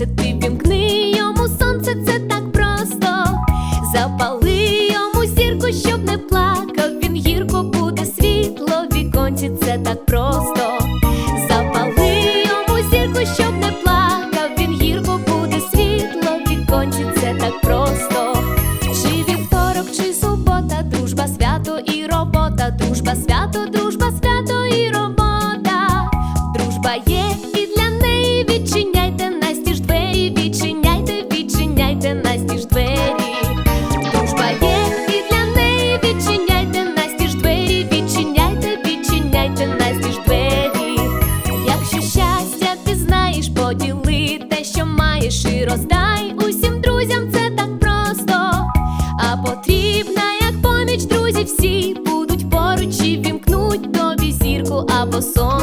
сонце, ти вімкни йому сонце, це так просто. Запали йому зірку, щоб не плакав. Він гірко буде світло віконці, так просто. Запали йому зірку, щоб не плакав. Він гірко буде світло віконці, це так просто. Чи вівторок, чи субота, дружба, свято і робота, дружба, свято, дружба, свято і робота. Дружба є поділи те, що маєш, і роздай усім друзям, це так просто. А потрібна, як поміч, друзі, всі будуть поруч і вімкнуть тобі зірку або сонце.